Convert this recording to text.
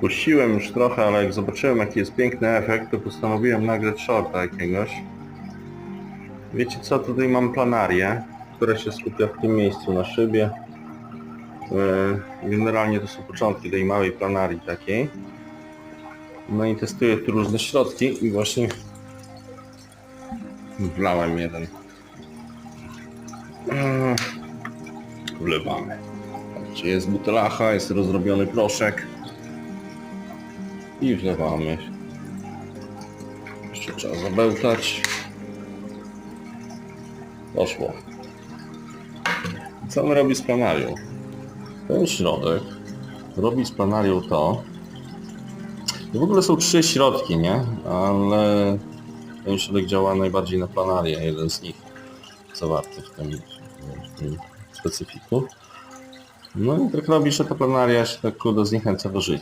Puściłem już trochę, ale jak zobaczyłem jaki jest piękny efekt, to postanowiłem nagrać shorta jakiegoś. Wiecie co, tutaj mam planarię, która się skupia w tym miejscu na szybie. E, Generalnie to są początki tej małej planarii takiej. No i testuję tu różne środki i właśnie wlałem jeden. Mm, Wlewamy. Czy jest butelacha, jest rozrobiony proszek. I wlewamy. Jeszcze trzeba zabełtać. Poszło. Co on robi z planarią? Ten środek robi z planarią to. W ogóle są trzy środki, nie? Ale ten środek działa najbardziej na planarię, jeden z nich zawarty w tym, w tym specyfiku. No i tak robi, że ta planaria się tak kurde zniechęca do życia.